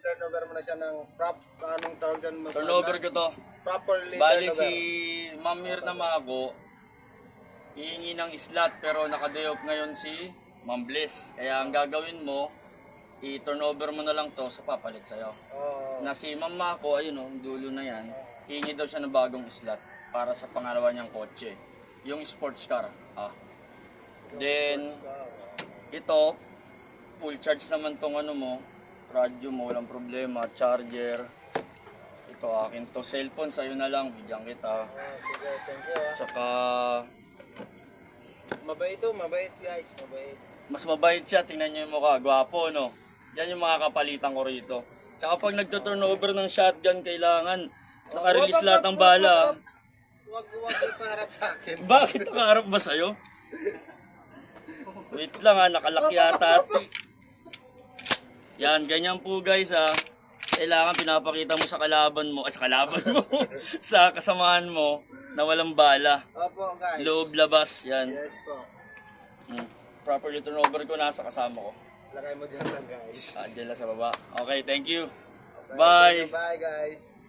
turnover mo na siya ng prop, anong tawag dyan? Turnover ko to. Properly Bali turnover. si Ma'am Mirna Mago, hihingi ng slot pero naka-day off ngayon si Ma'am Bliss. Kaya ang gagawin mo, i-turnover mo na lang to sa papalit sa'yo. Oo. Na si Ma'am Mako, ayun oh, dulo na yan, hihingi daw siya ng bagong slot para sa pangalawa niyang kotse. Yung sports car. Ah. Then, ito, full charge naman tong ano mo, radyo mo, walang problema, charger. Ito akin to, cellphone sa'yo na lang, bigyan kita. Ah, sige, thank you. ah. Saka, Mabait to, mabait guys, mabait. mas mabait siya, tingnan niyo yung mukha, gwapo no. Yan yung mga kapalitan ko rito. Tsaka pag nagto-turnover ng shotgun, kailangan naka-release lahat ng bala. Wag, wag ipaharap sa akin. Bakit nakaharap ba sa'yo? Wait lang ha, nakalaki yata. ate. Yan, ganyan po guys ha. Kailangan pinapakita mo sa kalaban mo, ay sa kalaban mo, sa kasamahan mo na walang bala. Opo guys. Loob, labas, yan. Yes po. Hmm. Properly turnover ko nasa kasama ko. Lagay mo dyan lang guys. Ah, dyan lang sa baba. Okay, thank you. Okay, Bye. Bye guys.